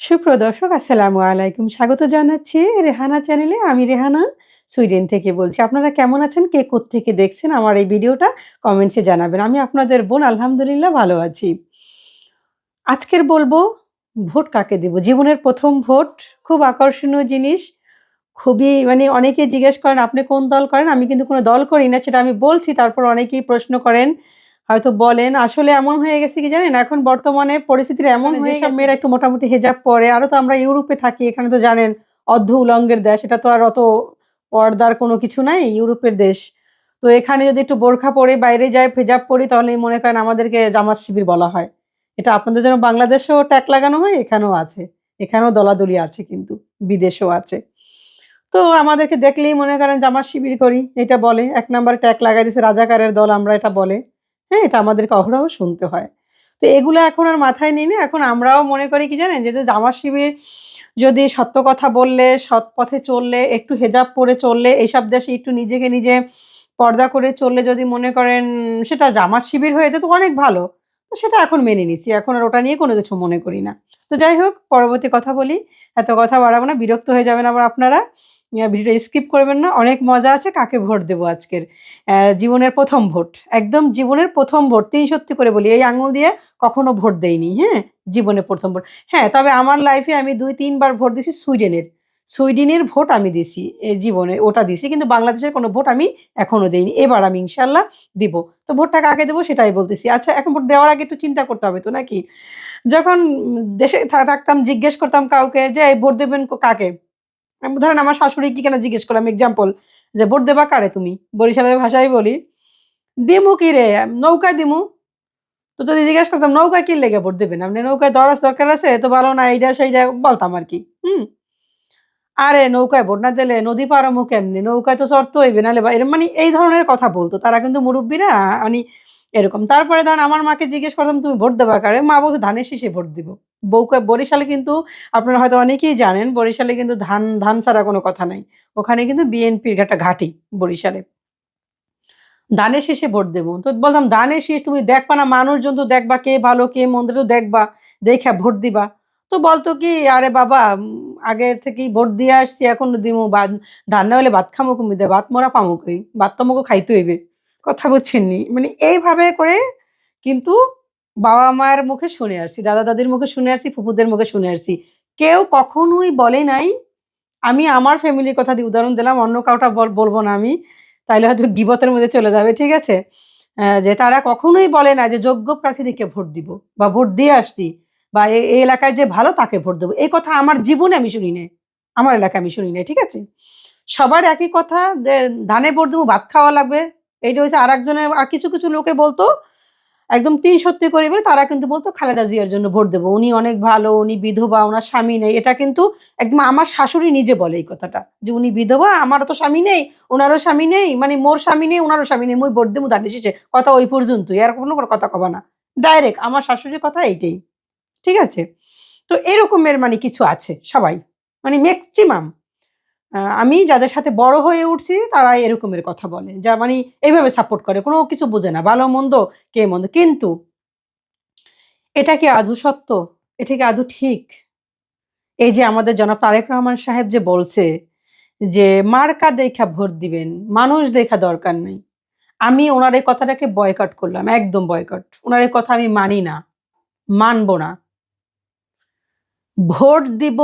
সুপ্রদর্শক আসসালামু আলাইকুম। স্বাগত জানাচ্ছি রেহানা চ্যানেলে। আমি রেহানা সুইডেন থেকে বলছি। আপনারা কেমন আছেন? কে কোত্থেকে দেখছেন আমার এই ভিডিওটা কমেন্টসে জানাবেন। আমি আপনাদের বোন আলহামদুলিল্লাহ ভালো আছি। আজকের বলব ভোট কাকে দিব? জীবনের প্রথম ভোট খুব আকর্ষণীয় জিনিস। খুবই মানে অনেকে জিজ্ঞেস করেন, "আপনি কোন দল করেন?" আমি কিন্তু কোনো দল করি না সেটা আমি বলছি। তারপর অনেকেই প্রশ্ন করেন, হয়তো বলেন। আসলে এমন হয়ে গেছে কি জানেন? এখন বর্তমানে পরিস্থিতিটা এমন মানে হয়ে গেছে মেয়েরা একটু মোটামুটি হেজাব পরে, আরও তো আমরা ইউরোপে থাকি। এখানে তো জানেন অর্ধ উলঙ্গের দেশ। এটা তো আর অত পর্দার কোনো কিছু নাই, ইউরোপের দেশ। তো এখানে যদি একটু বোরখা পরে বাইরে যায় হেজাব পরি তাহলে মনে করেন আমাদেরকে জামাত শিবির বলা হয়। এটা আপনাদের যেন বাংলাদেশেও ট্যাক লাগানো হয়, এখানেও আছে। এখানেও দলাদলি আছে কিন্তু, বিদেশেও আছে। তো আমাদেরকে দেখলেই মনে করেন জামাত শিবির করি, এটা বলে। ১ নাম্বারে ট্যাগ লাগাই দিছে রাজাকারের দল আমরা এটা বলে। হ্যাঁ? এটা আমাদেরকে অহরহ শুনতে হয়। তো এগুলো এখন আর মাথায় নিই না। এখন আমরাও মনে করি কি জানেন? যে, জামাত শিবির যদি সত্য কথা বললে, সৎ পথে চললে, একটু হেজাব পরে চললে, এইসব দেশে একটু নিজেকে নিজে পর্দা করে চললে যদি মনে করেন সেটা জামাত শিবির হয়ে যেত অনেক ভালো। তো সেটা এখন মেনে নিছি। এখন আর ওটা নিয়ে কোনো কিছু মনে করি না। তো যাই হোক পরবর্তী কথা বলি। এত কথা বাড়াবো না। বিরক্ত হয়ে যাবেন আবার আপনারা। ভিডিওটা স্কিপ করবেন না। অনেক মজা আছে। কাকে ভোট দেব আজকের? জীবনের প্রথম ভোট। একদম জীবনের প্রথম ভোট। তিনি সত্যি করে বলি এই আঙুল দিয়ে কখনো ভোট দেয়নি হ্যাঁ? জীবনের প্রথম ভোট। হ্যাঁ, তবে আমার লাইফে আমি দুই তিনবার ভোট দিছি সুইডেনের। সুইডেনের ভোট আমি দিছি জীবনে ওটা দিছি। কিন্তু বাংলাদেশের কোনো ভোট আমি এখনও দেইনি। এবার আমি ইনশাল্লাহ দিব। তো ভোটটা কাকে দেবো সেটাই বলতেছি। আচ্ছা এখন ভোট দেওয়ার আগে একটু চিন্তা করতে হবে তো নাকি? যখন দেশে থাকতাম জিজ্ঞেস করতাম কাউকে যে, "এই ভোট দেবেন কাকে?" ধরেন আমার শাশুড়ি কি কেন জিজ্ঞেস করলাম এক্সাম্পল যে, "ভোট দেবা কারে তুমি?" বরিশালের ভাষায় বলি, "দিমু কি রে নৌকায় দিমু।" তো যদি জিজ্ঞেস করতাম, "নৌকায় কি লেগে ভোট দিবেন? আপনি নৌকায় দরাজ দরকার আছে? তো ভালো না এইটা সেইটা বলতাম আর কি হুম? "আরে নৌকায় ভোট না দিলে নদী পার হমু কেমনে? নৌকায় তো চড়তে হইবে নাহলে বা" এরম মানে এই ধরনের কথা বলতো তারা কিন্তু মুরুব্বিরা মানি এরকম। তারপরে ধরেন আমার মাকে জিজ্ঞেস করতাম, "তুমি ভোট দেবা কারে?" মা বলছে, "ধানের শীষে ভোট দিব।" বউকে বরিশালে কিন্তু আপনারা হয়তো অনেকেই জানেন বরিশালে কিন্তু ধান ধান ছাড়া কোনো কথা নাই। ওখানে কিন্তু বিএনপির একটা ঘাঁটি বরিশালে। ধানের শেষে ভোট দেব। তো বললাম, "ধানের শীষ তুমি দেখবা না মানুষজন তো দেখবা কে ভালো কে মন্দ তো দেখবা। দেখা ভোট দিবা।" তো বলতো কি, "আরে বাবা আগের থেকেই ভোট দিয়ে আসছি এখন দিমু বাদ ধান না হলে ভাত খামু কুমি দিয়ে? ভাত মোরা পামু কই? ভাত তো খাইতে হইবে।" কথা বুঝছেননি? মানে এইভাবে করে কিন্তু বাবা-মায়ের মুখে শুনে আসছি। দাদা-দাদির মুখে শুনে আসছি, ফুপুদের মুখে শুনে আসছি। কেউ কখনোই বলে নাই আমি আমার ফ্যামিলির কথা দিয়ে উদাহরণ দিলাম। অন্য কাউটা বল বলব না আমি। তাইলে হয়তো গিবতের মধ্যে চলে যাবে। ঠিক আছে? যে তারা কখনোই বলে না যে যোগ্য প্রার্থীদেরকে ভোট দিব বা ভোট দিয়ে আসছি বা এই এলাকায় যে ভালো তাকে ভোট দেবো এই কথা আমার জীবনে আমি শুনি নাই। আমার এলাকায় আমি শুনি নাই। ঠিক আছে? সবার একই কথা ধানে ভোট দেবো ভাত খাওয়া লাগবে। এইটা হইছে আরেকজনের আর কিছু, কিছু লোকে বলত একদম তিন সত্যি করে বলে তারা কিন্তু বলতো খালেদা জিয়ার জন্য ভোট দেবো উনি অনেক ভালো, উনি বিধবা, ওনার স্বামী নেই। এটা কিন্তু একদম আমার শাশুড়ি নিজে বলে এই কথাটা। যে, "উনি বিধবা, আমারও তো স্বামী নেই, ওনারও স্বামী নেই। মানে মোর স্বামী নেই, ওনারও স্বামী নেই। মুই ভোট দিমু ধানের শীষে। কথা ওই পর্যন্তই। আর কোনো কথা কবা না।" ডাইরেক্ট আমার শাশুড়ির কথা এইটাই। ঠিক আছে? তো এরকমের মানে কিছু আছে সবাই। মানে মেক্সিমাম। আমি যাদের সাথে বড় হয়ে উঠছি তারা এরকমের কথা বলে। যা মানে এইভাবে সাপোর্ট করে। কোনো কিছু বোঝে না। ভালো মন্দ, কে মন্দ। কিন্তু এটা কি আধু সত্য? এটা কি আধু ঠিক? এই যে আমাদের জনাব তারেক রহমান সাহেব যে বলছে যে, "মার্কা দেখা ভোট দিবেন, মানুষ দেইখা দরকার নেই আমি ওনার এই কথাটাকে বয়কট করলাম। একদম বয়কট। ওনার এই কথা আমি মানি না। মানব না। ভোট দিব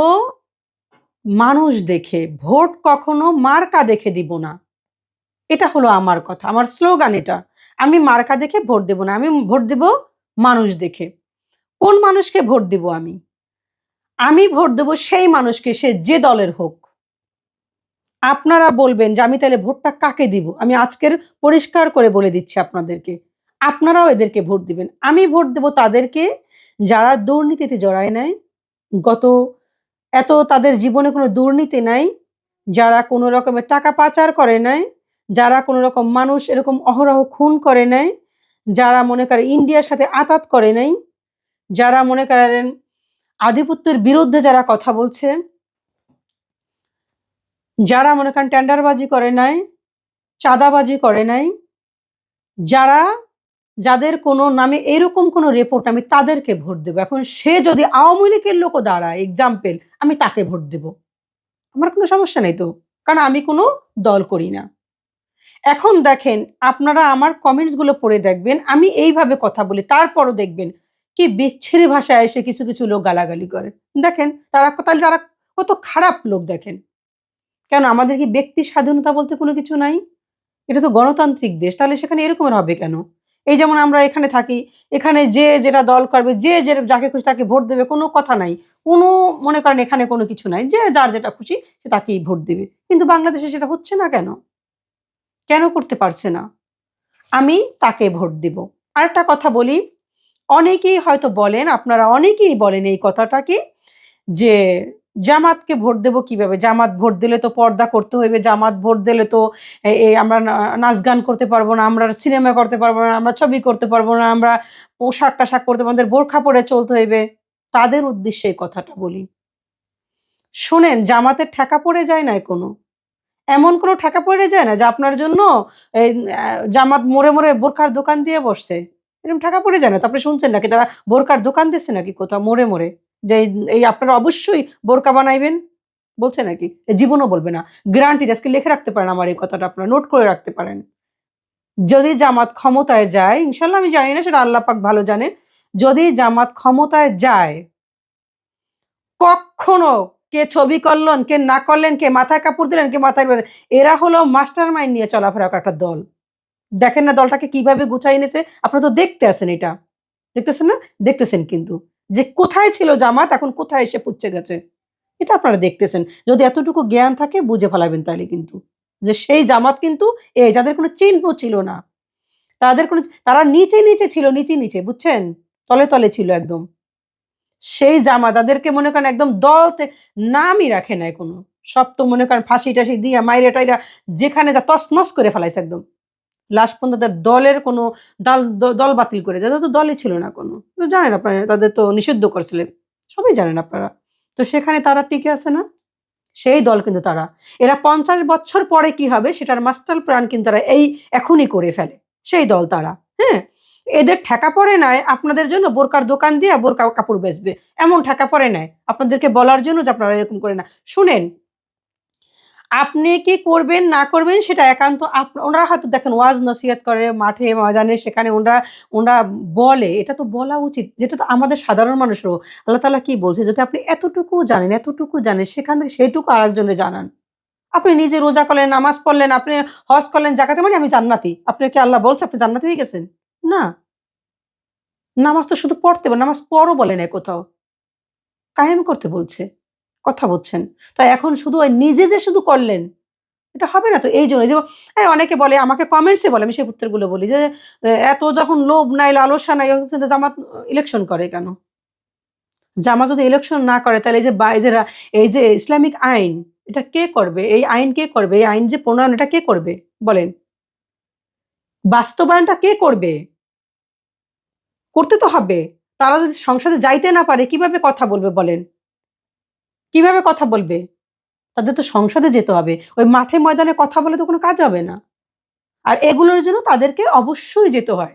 মানুষ দেখে। ভোট কখনো মার্কা দেখে দিব না। এটা হলো আমার কথা। আমার স্লোগান এটা। আমি মার্কা দেখে ভোট দেব না। আমি ভোট দেব মানুষ দেখে। কোন মানুষকে ভোট দিব আমি? আমি ভোট দেব সেই মানুষকে, সে যে দলের হোক। আপনারা বলবেন যে আমি তাহলে ভোটটা কাকে দিব? আমি আজকের পরিষ্কার করে বলে দিচ্ছি আপনাদেরকে। আপনারাও এদেরকে ভোট দিবেন। আমি ভোট দেব তাদেরকে যারা দুর্নীতিতে জড়ায় নেয় গত এত তাদের জীবনে কোনো দুর্নীতি নাই। যারা কোনো রকমের টাকা পাচার করে নাই। যারা কোনো রকম মানুষ এরকম অহরহ খুন করে নাই। যারা মনে করেন ইন্ডিয়ার সাথে আতাত করে নাই। যারা মনে করেন আধিপত্যের বিরুদ্ধে যারা কথা বলছে। যারা মনে করেন টেন্ডারবাজি করে নাই, চাঁদাবাজি করে নাই। যারা যাদের কোনো নামে এরকম কোনো রিপোর্ট আমি তাদেরকে ভোট দেবো। এখন সে যদি আওয়ামী লীগের লোকও দাঁড়ায় এক্সাম্পল আমি তাকে ভোট দেব। আমার কোনো সমস্যা নেই তো, কারণ আমি কোনো দল করি না। এখন দেখেন, আপনারা আমার কমেন্টসগুলো পড়ে দেখবেন, আমি এইভাবে কথা বলি, তারপরও দেখবেন কি বিচ্ছিরি ভাষায় এসে কিছু কিছু লোক গালাগালি করে। দেখেন, তারা তাহলে তারা কত খারাপ লোক দেখেন। কেন, আমাদের কি ব্যক্তি স্বাধীনতা বলতে কোনো কিছু নাই? এটা তো গণতান্ত্রিক দেশ, তাহলে সেখানে এরকমের হবে কেন? এই যেমন আমরা এখানে থাকি, এখানে যে যেটা দল করবে, যে যে যাকে খুশি তাকে ভোট দেবে, কোনো কথা নাই। কোনো মনে করেন এখানে কোনো কিছু নাই, যে যার যেটা খুশি সে তাকেই ভোট দেবে। কিন্তু বাংলাদেশে সেটা হচ্ছে না কেন? কেন করতে পারছে না? আমি তাকে ভোট দিব। আরেকটা কথা বলি, অনেকেই হয়তো বলেন, আপনারা অনেকেই বলেন এই কথাটা কি যে জামাতকে ভোট দেব কীভাবে? জামাত ভোট দিলে তো পর্দা করতে হইবে, জামাত ভোট দিলে তো আমরা নাচ গান করতে পারব না, আমরা সিনেমা করতে পারব না, আমরা ছবি করতে পারব না, আমরা পোশাক টাশাক করতে পারব আমাদের বোরখা পরে চলতে হইবে। তাদের উদ্দেশ্যে এই কথাটা বলি। শোনেন, জামাতের ঠেকা পড়ে যায় না কোনো এমন কোনো ঠেকা পড়ে যায় না যে আপনার জন্য এই জামাত মোড়ে মোড়ে বোরখার দোকান দিয়ে বসছে। এরকম ঠেকা পড়ে যায় না? তারপরে শুনছেন নাকি? তারা বোরকার দোকান দিচ্ছে নাকি কোথাও? মোড়ে মোড়ে। যে এই- আপনারা অবশ্যই বোরকা বানাইবেন, বলছে নাকি? জীবনও বলবে না। গ্যারান্টি আজকে লিখে রাখতে পারেন আমার এই কথাটা, আপনারা নোট করে রাখতে পারেন। যদি জামাত ক্ষমতায় যায় ইনশাল্লাহ আমি জানি না সেটা আল্লাহ পাক ভালো জানে, যদি জামাত ক্ষমতায় যায়, কখনো কে ছবি করলেন, কে না করলেন, কে মাথায় কাপড় দিলেন, কে মাথায় এরা হলো মাস্টার মাইন্ড নিয়ে চলাফেরা একটা দল। দেখেন না দলটাকে কীভাবে গুছাই এনেছে, আপনারা তো দেখতে আছেন এটা। দেখতেছেন না? দেখতেছেন কিন্তু। যে কোথায় ছিল জামাত, এখন কোথায় এসে পুচ্ছে গেছে? এটা আপনারা দেখতেছেন। যদি এতটুকু জ্ঞান থাকে, বুঝে ফেলাবেন তাহলে কিন্তু। যে সেই জামাত কিন্তু এই যাদের কোনো চিহ্ন ছিল না। তাদের কোনো, তারা নিচে নিচে ছিল, নিচে নিচে, বুঝছেন? তলে তলে ছিল একদম। সেই জামা যাদেরকে মনে করেন একদম দল নামই রাখে নাই কোনো। সব তো মনে করেন ফাঁসি টাসি দিয়া মাইরে টাইরা যেখানে যা তসমস করে ফেলাইছে একদম। লাস্ট পর্যন্ত তাদের দলের কোনো দল দল বাতিল করে তাদের তো দলই ছিল না কোনো। জানেন আপনারা, তাদের তো নিষিদ্ধ করেছিলেন সবাই জানেন আপনারা। তো সেখানে তারা টিকে আছে না? সেই দল কিন্তু তারা। এরা পঞ্চাশ বছর পরে কি হবে সেটার মাস্টার প্ল্যান কিন্তু তারা এই এখনই করে ফেলে। সেই দল তারা হ্যাঁ? এদের ঠেকা পড়ে নাই, আপনাদের জন্য বোরকার দোকান দিয়ে বোরকা কাপড় বেচবে। এমন ঠেকা পড়ে নাই। আপনাদেরকে বলার জন্য যে আপনারা এরকম করে না। শুনেন আপনি কি করবেন, না করবেন সেটা একান্ত ওনারা হয়তো দেখেন ওয়াজ নসিহত করে মাঠে, ময়দানে, সেখানে ওনারা ওনারা বলে, এটা তো বলা উচিত। যেটা তো আমাদের সাধারণ মানুষেরও। আল্লাহ তালা কি বলছে? যদি আপনি এতটুকু জানেন এতটুকু জানেন, সেখান থেকে সেইটুকু আরেকজনে জানান। আপনি নিজে রোজা করলেন, নামাজ পড়লেন, আপনি হজ করলেন জাকাতে মানে আমি জান্নাতি। আপনি কি আল্লাহ বলছে আপনি জান্নাতি হয়ে গেছেন? না। নামাজ তো শুধু পড়তে নামাজ পড়ও বলে না কোথাও। কায়েম করতে বলছে। কথা বলছেন। তো এখন শুধু ওই নিজে যে শুধু করলেন, এটা হবে না তো? এই জন্য যে অনেকে বলে, আমাকে কমেন্টসে বলে, আমি সেই উত্তরগুলো বলি যে এত যখন লোভ নাই, লালসা নাই জামাত ইলেকশন করে কেন? জামা যদি ইলেকশন না করে, তাহলে এই যে বা- এই যে এই যে ইসলামিক আইন, এটা কে করবে? এই আইন কে করবে? এই আইন যে প্রণয়ন, এটা কে করবে? বলেন। বাস্তবায়নটা কে করবে? করতে তো হবে। তারা যদি সংসদে যাইতে না পারে, কীভাবে কথা বলবে বলেন? কীভাবে কথা বলবে? তাদের তো সংসদে যেতে হবে। ওই মাঠে ময়দানে কথা বলে তো কোনো কাজ হবে না। আর এগুলোর জন্য তাদেরকে অবশ্যই যেতে হয়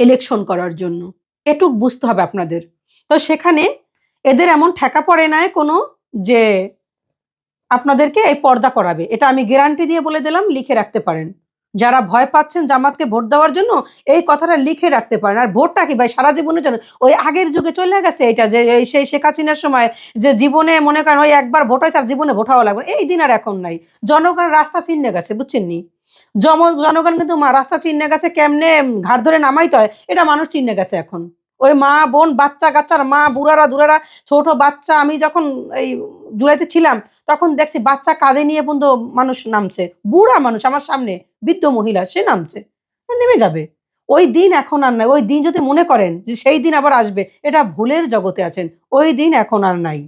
ইলেকশন করার জন্য। এটুক বুঝতে হবে আপনাদের। তো সেখানে এদের এমন ঠেকা পড়ে নাই কোনো যে আপনাদেরকে এই পর্দা করাবে। এটা আমি গ্যারান্টি দিয়ে বলে দিলাম, লিখে রাখতে পারেন। যারা ভয় পাচ্ছেন জামাতকে ভোট দেওয়ার জন্য, এই কথাটা লিখে রাখতে পারেন। আর ভোটটা কি ভাই? সারা জীবনের জন্য। ওই আগের যুগে চলে গেছে এটা যে সেই শেখ হাসিনার সময় যে জীবনে মনে করেন ওই একবার ভোট হয়েছে আর জীবনে ভোট হওয়া লাগবে। এই দিন আর এখন নাই। জনগণ রাস্তা চিনে গেছে, বুঝছেন নি? জনগণ কিন্তু রাস্তা চিনে গেছে, কেমনে ঘাট ধরে নামাইতে হয়, এটা মানুষ চিনে গেছে এখন। ওই মা, বোন, বাচ্চা কাচ্চার, মা, বুড়ারা, দুরারা, ছোট বাচ্চা, আমি যখন এই জুলাইতে ছিলাম, তখন দেখছি বাচ্চা কাঁধে নিয়ে পর্যন্ত মানুষ নামছে। বুড়া মানুষ আমার সামনে, বৃদ্ধ মহিলা, সে নামছে। নেমে যাবে। ওই দিন এখন আর নাই। ওই দিন যদি মনে করেন যে সেই দিন আবার আসবে, এটা ভুলের জগতে আছেন। ওই দিন এখন আর নাই।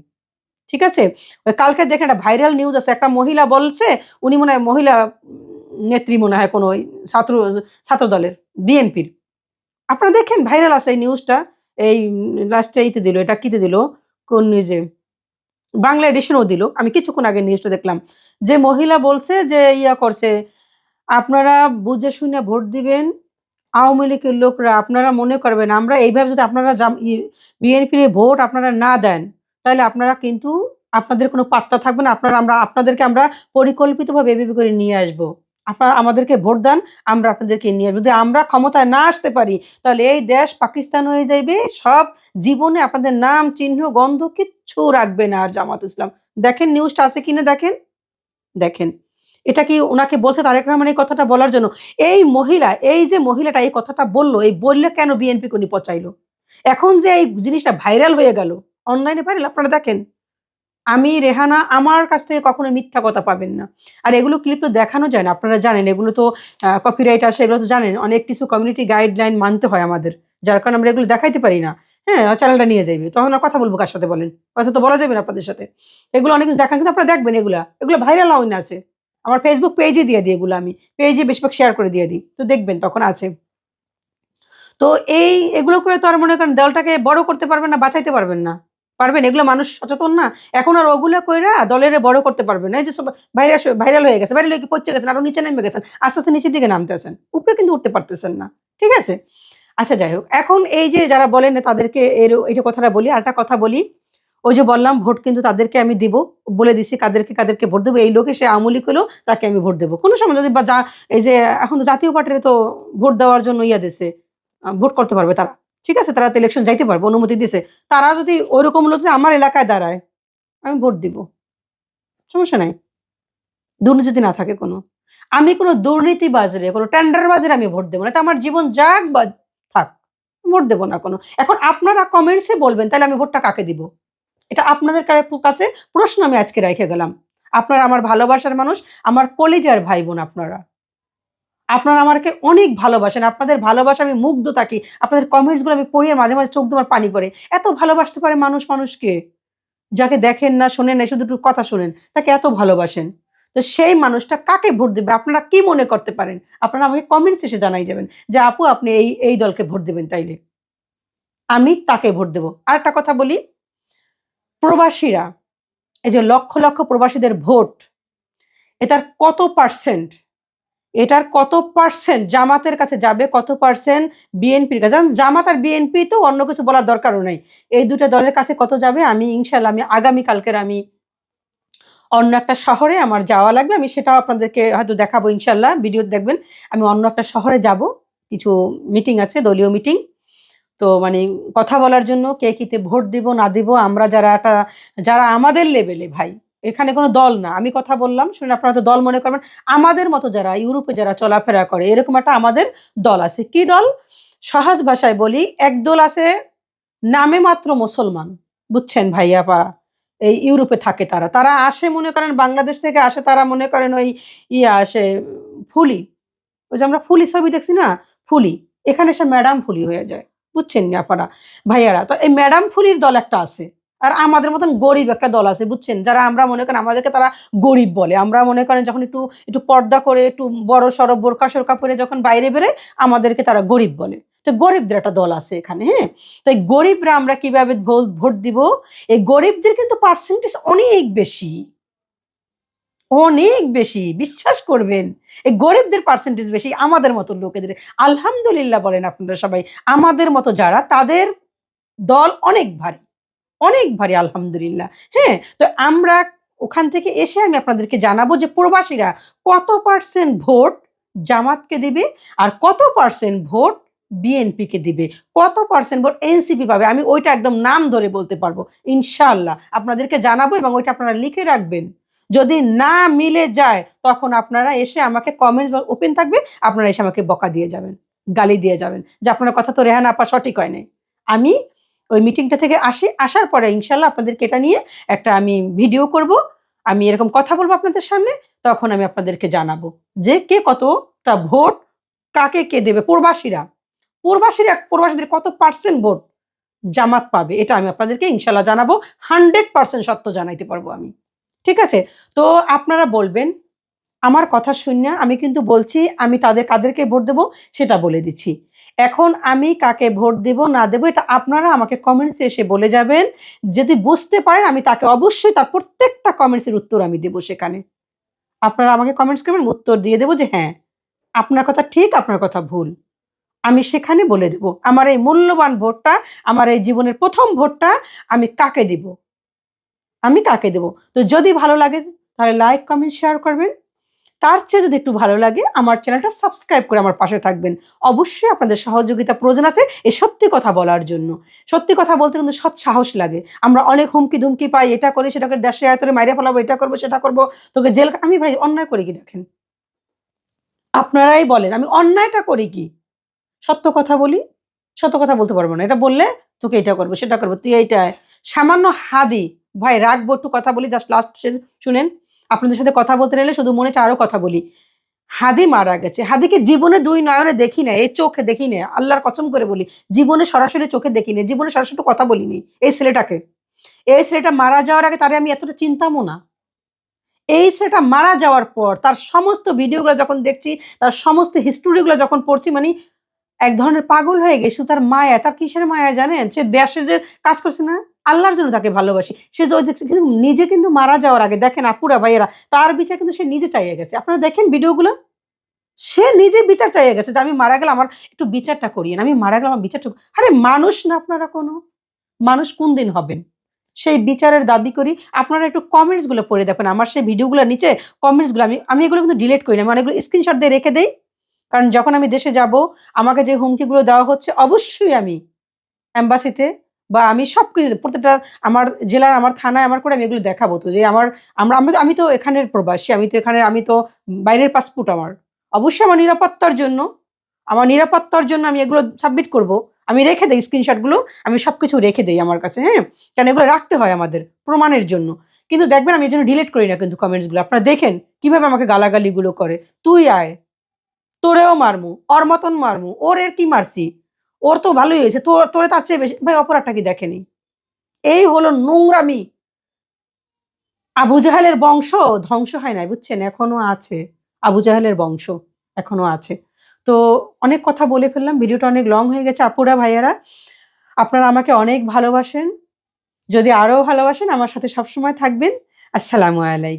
ঠিক আছে? ওই কালকে দেখেন একটা ভাইরাল নিউজ আছে। একটা মহিলা বলছে, উনি মনে হয় মহিলা নেত্রী মনে হয় কোনো ছাত্র ছাত্র দলের বিএনপির। আপনারা দেখেন ভাইরাল আছে এই নিউজটা এই লাস্টে ইতে দিল এটা কিতে দিল? কোন নিউজে বাংলা এডিশনও দিল। আমি কিছুক্ষণ আগে নিউজটা দেখলাম। যে মহিলা বলছে যে ইয়া করছে আপনারা বুঝে শুনে ভোট দিবেন। আওয়ামী লীগের লোকরা আপনারা মনে করবেন আমরা এইভাবে যদি আপনারা বিএনপির ভোট আপনারা না দেন, তাহলে আপনারা কিন্তু আপনাদের কোনো পাত্তা থাকবে না। আপনারা আমরা আপনাদেরকে আমরা পরিকল্পিতভাবে এভাবে করে নিয়ে আসব। আপনারা আমাদেরকে ভোট দেন, আমরা আপনাদেরকে নিয়ে যদি আমরা ক্ষমতায় না আসতে পারি, তাহলে এই দেশ পাকিস্তান হয়ে যাইবে। সব জীবনে আপনাদের নাম, চিহ্ন, গন্ধ কিচ্ছু রাখবে না আর জামাত ইসলাম। দেখেন নিউজটা আছে কিনা দেখেন? দেখেন। এটা কি ওনাকে বলছে তারেক রহমান এই কথাটা বলার জন্য? এই মহিলা, এই যে মহিলাটা এই কথাটা বলল, এই বললে কেন বিএনপি উনি পচাইলো? এখন যে এই জিনিসটা ভাইরাল হয়ে গেল, অনলাইনে ভাইরাল আপনারা দেখেন। আমি রেহানা আমার কাছ থেকে কখনো মিথ্যা কথা পাবেন না। আর এগুলো ক্লিপ তো দেখানো যায় না। আপনারা জানেন এগুলো তো কপিরাইট আসে এগুলো তো জানেন। অনেক কিছু কমিউনিটি গাইডলাইন মানতে হয় আমাদের। যার কারণে আমরা এগুলো দেখাইতে পারি না। হ্যাঁ? চ্যানেলটা নিয়ে যাইবে। তখন আর কথা বলব কার সাথে বলেন? কথা তো বলা যাবে না আপনাদের সাথে। এগুলো অনেক কিছু দেখান কিন্তু আপনারা দেখবেন এগুলা। এগুলো ভাইরাল হইন আছে। আমার ফেসবুক পেজে দিয়ে দিই এগুলো আমি। পেজে বেশিরভাগ শেয়ার করে দিয়ে দিই। তো দেখবেন তখন আছে। তো এই এগুলো করে তো আর মনে করেন দলটাকে বড় করতে পারবেন না, বাঁচাইতে পারবেন না। পারবেন? এগুলো মানুষ সচেতন না? এখন আর ওগুলো কইরা দলের বড় করতে পারবেন না। এই যে সব ভাইরাস ভাইরাল হয়ে গেছে। ভাইরাল হয়ে কি পইচা গেছেন, আরও নিচে নেমে গেছেন। আস্তে, আস্তে নিচের দিকে নামতেছেন। উপরে কিন্তু উঠতে পারতেছেন না। ঠিক আছে? আচ্ছা যাই হোক। এখন এই যে যারা বলেন তাদেরকে এর যে কথাটা বলি, আরেকটা কথা বলি। ওই যে বললাম ভোট কিন্তু তাদেরকে আমি দিব। বলে দিছি কাদেরকে, কাদেরকে ভোট দেবো এই লোকে সে আমলি হইল তাকে আমি ভোট দেবো কোনো সময় যদি বা যা এই যে এখন তো জাতীয় পার্টিরে তো ভোট দেওয়ার জন্য ইয়া দিছে। ভোট করতে পারবে তারা। ঠিক আছে? তারা তো ইলেকশন যাইতে পারবে, অনুমতি দিছে। তারা যদি ঐরকম লোক যদি আমার এলাকায় দাঁড়ায়, আমি ভোট দিব। সমস্যা নাই। দুর্নীতি না থাকে কোনো। আমি কোনো দুর্নীতিবাজরে, কোনো টেন্ডারবাজের আমি ভোট দেবো না। তো আমার জীবন যাক বা থাক। ভোট দেবো না কোনো। এখন আপনারা কমেন্টসে বলবেন তাহলে আমি ভোটটা কাকে দিব? এটা আপনাদের কাছে প্রশ্ন আমি আজকে রেখে গেলাম। আপনারা আমার ভালোবাসার মানুষ, আমার কলিজার ভাই-বোন আপনারা। আপনারা আমাকে অনেক ভালোবাসেন। আপনাদের ভালোবাসা আমি মুগ্ধ থাকি। আপনাদের কমেন্টসগুলো আমি পড়ি আর মাঝে, মাঝে চোখ আমার পানি পড়ে। এত ভালোবাসতে পারে মানুষ মানুষকে। যাকে দেখেন না, শোনেন না, শুধু একটু কথা শোনেন। তাকে এত ভালোবাসেন। তো সেই মানুষটা কাকে ভোট দেবে আপনারা কি মনে করতে পারেন? আপনারা আমাকে কমেন্টস এসে জানাই যাবেন যে, আপু আপনি এই, এই দলকে ভোট দেবেন তাইলে। আমি তাকে ভোট দেব। আরেকটা কথা বলি। প্রবাসীরা, এই যে লক্ষ, লক্ষ প্রবাসীদের ভোট, এটার কত পার্সেন্ট এটার কত পার্সেন্ট জামাতের কাছে যাবে, কত পার্সেন্ট বিএনপির কাছে। জামাত আর বিএনপি তো অন্য কিছু বলার দরকারও নেই এই দুটো দলের কাছে কত যাবে আমি ইনশাআল্লাহ আমি আগামী কালকের আমি অন্য একটা শহরে আমার যাওয়া লাগবে। আমি সেটাও আপনাদেরকে হয়তো দেখাবো ইনশাল্লাহ ভিডিও দেখবেন। আমি অন্য একটা শহরে যাব। কিছু মিটিং আছে, দলীয় মিটিং। তো মানে কথা বলার জন্য কে কিতে ভোট দিব না দিব আমরা যারা একটা যারা আমাদের লেভেলে ভাই। এখানে কোনো দল না। আমি কথা বললাম, শুনে আপনারা তো দল মনে করবেন। আমাদের মতো যারা ইউরোপে যারা চলাফেরা করে, এরকম একটা আমাদের দল আছে। কি দল? সহজ ভাষায় বলি একদল আছে নামে মাত্র মুসলমান। বুঝছেন ভাইয়া আপারা? এই ইউরোপে থাকে তারা। তারা আসে মনে করেন বাংলাদেশ থেকে আসে, তারা মনে করেন ওই ইয়া আসে ফুলি। ওই যে আমরা ফুলি ছবি দেখছি না? ফুলি। এখানে এসে ম্যাডাম ফুলি হয়ে যায়। বুঝছেন নি আপারা? ভাইয়ারা। তো এই ম্যাডাম ফুলির দল একটা আছে। আর আমাদের মতন গরিব একটা দল আছে বুঝছেন? যারা আমরা মনে করেন আমাদেরকে তারা গরিব বলে। আমরা মনে করেন যখন একটু, একটু পর্দা করে একটু বড়-সড় বোরকা-সোরকা পরে যখন বাইরে বেরোই আমাদেরকে তারা গরিব বলে। তো গরিবদের একটা দল আছে এখানে, হ্যাঁ? তো এই গরিবরা আমরা কীভাবে ভোট দিব? এই গরিবদের কিন্তু পার্সেন্টেজ অনেক বেশি। অনেক বেশি। বিশ্বাস করবেন। এই গরিবদের পার্সেন্টেজ বেশি আমাদের মতো লোকেদের। আলহামদুলিল্লাহ বলেন আপনারা সবাই। আমাদের মতো যারা তাদের দল অনেক ভারী। অনেক ভারী আলহামদুলিল্লাহ। হ্যাঁ? তো আমরা ওখান থেকে এসে আমি আপনাদেরকে জানাব যে প্রবাসীরা কত পার্সেন্ট ভোট জামাতকে দিবে আর কত পার্সেন্ট ভোট বিএনপিকে দিবে। কত পার্সেন্ট ভোট এনসিপি পাবে। আমি ওইটা একদম নাম ধরে বলতে পারব। ইনশাল্লাহ আপনাদেরকে জানাব এবং ওইটা আপনারা লিখে রাখবেন। যদি না মিলে যায়, তখন আপনারা এসে আমাকে কমেন্টস বা ওপেন থাকবে। আপনারা এসে আমাকে বকা দিয়ে যাবেন। গালি দিয়ে যাবেন। যে আপনার কথা তো রেহানা আপা সঠিক হয় নাই। আমি ওই মিটিংটা থেকে আসি। আসার পরে ইনশাল্লাহ আপনাদেরকে এটা নিয়ে একটা আমি ভিডিও করব। আমি এরকম কথা বলব আপনাদের সামনে। তখন আমি আপনাদেরকে জানাব যে কে কতটা ভোট, কাকে কে দেবে প্রবাসীরা। প্রবাসীরা, প্রবাসীদের কত পার্সেন্ট ভোট জামাত পাবে, এটা আমি আপনাদেরকে ইনশাল্লাহ জানাব। 100% সত্য জানাইতে পারব আমি। ঠিক আছে? তো আপনারা বলবেন আমার কথা শুইনা আমি কিন্তু বলছি আমি তাদের কাদেরকে ভোট দেব সেটা বলে দিচ্ছি। এখন আমি কাকে ভোট দেব না দেব এটা আপনারা আমাকে কমেন্টসে এসে বলে যাবেন। যদি বুঝতে পারেন আমি তাকে অবশ্যই তার প্রত্যেকটা কমেন্টসের উত্তর আমি দেব সেখানে। আপনারা আমাকে কমেন্টস করবেন উত্তর দিয়ে দেব যে হ্যাঁ, আপনার কথা ঠিক, আপনার কথা ভুল। আমি সেখানে বলে দেব আমার এই মূল্যবান ভোটটা আমার এই জীবনের প্রথম ভোটটা আমি কাকে দেব আমি কাকে দেব তো যদি ভালো লাগে তাহলে লাইক কমেন্ট শেয়ার করবেন তার চেয়ে যদি একটু ভালো লাগে, আমার চ্যানেলটা সাবস্ক্রাইব করে আমার পাশে থাকবেন। অবশ্যই আপনাদের সহযোগিতা প্রয়োজন আছে এই সত্যি কথা বলার জন্য। সত্যি কথা বলতে কিন্তু সৎ সাহস লাগে। আমরা অনেক হুমকি ধুমকি পাই, এটা করি সেটা করে দেশে আয়তরে মাইরে ফেলাবো, এটা করব, সেটা করব, তোকে জেল আমি ভাই অন্যায় করি কি দেখেন? আপনারাই বলেন, আমি অন্যায়টা করি কি? সত্য কথা বলি, সত্য কথা বলতে পারব না। এটা বললে তোকে এটা করব, সেটা করব, তুই এইটা সামান্য হাদি, ভাই রাখব, একটু কথা বলি জাস্ট লাস্ট শুনেন। আপনাদের সাথে কথা বলতে গেলে শুধু মনে হচ্ছে আরও কথা বলি। হাদি মারা গেছে। হাদিকে জীবনে দুই নয়নে দেখি না এই চোখে দেখি না আল্লাহর কসম করে বলি, জীবনে সরাসরি চোখে দেখি না জীবনে সরাসরি কথা বলিনি। এই ছেলেটাকে। এই ছেলেটা মারা যাওয়ার আগে তারে আমি এতটা চিন্তামো না। এই ছেলেটা মারা যাওয়ার পর তার সমস্ত ভিডিওগুলো যখন দেখছি, তার সমস্ত হিস্টোরিগুলো যখন পড়ছি মানে এক ধরনের পাগল হয়ে গেছে। তার মায়া, তার কিসের মায়া জানেন? সে দেশে যে কাজ করছে না? আল্লাহর জন্য তাকে ভালোবাসি। সে কিন্তু নিজে কিন্তু মারা যাওয়ার আগে, দেখেন আপুরা ভাইয়েরা, তার বিচার কিন্তু সে নিজে চাইয়ে গেছে। আপনারা দেখেন ভিডিওগুলো? সে নিজে বিচার চাইয়ে গেছে যে আমি মারা গেলে আমার একটু বিচারটা করিয়েন, আমি মারা গেলে আমার বিচারটা আরে মানুষ না আপনারা কোনো? মানুষ কোন দিন হবেন? সেই বিচারের দাবি করি। আপনারা একটু কমেন্টসগুলো পড়ে দেখেন। আমার সেই ভিডিওগুলোর নিচে কমেন্টসগুলো আমি আমি এগুলো কিন্তু ডিলিট করি না। আমি অনেকগুলো স্ক্রিনশট দিয়ে রেখে দেই। কারণ যখন আমি দেশে যাব, আমাকে যে হুমকিগুলো দেওয়া হচ্ছে, অবশ্যই আমি অ্যাম্বাসিতে বা আমি সব কিছু প্রত্যেকটা আমার জেলার, আমার থানায়, আমার করে আমি এগুলো দেখাবো তো যে আমার, আমরা, আমি তো- আমি তো এখানের প্রবাসী, আমি তো এখানে আমি তো বাইরের পাসপোর্ট আমার। অবশ্যই আমার নিরাপত্তার জন্য, আমার নিরাপত্তার জন্য আমি এগুলো সাবমিট করব। আমি রেখে দিই স্ক্রিনশটগুলো আমি সব কিছু রেখে দিই আমার কাছে হ্যাঁ? কারণ এগুলো রাখতে হয় আমাদের প্রমাণের জন্য। কিন্তু দেখবেন আমি এই জন্য ডিলিট করি না কিন্তু কমেন্টসগুলো আপনারা দেখেন কীভাবে আমাকে গালাগালিগুলো করে। তুই আয়। তোরেও মারমু, ওর মতন মারমু, ওর এর কি মারছি? ওর তো ভালোই হয়েছে। তোর তোরে তার চেয়ে বেশি, ভাই অপরাধটা কি দেখেনি? এই হলো নোংরামি। আবু জাহেলের বংশ ধ্বংস হয় নাই, বুঝছেন? এখনও আছে। আবু জাহেলের বংশ এখনও আছে। তো অনেক কথা বলে ফেললাম, ভিডিওটা অনেক লং হয়ে গেছে। আপুরা, ভাইয়ারা, আপনারা আমাকে অনেক ভালোবাসেন। যদি আরও ভালোবাসেন, আমার সাথে সবসময় থাকবেন। আসসালামু আলাইকুম।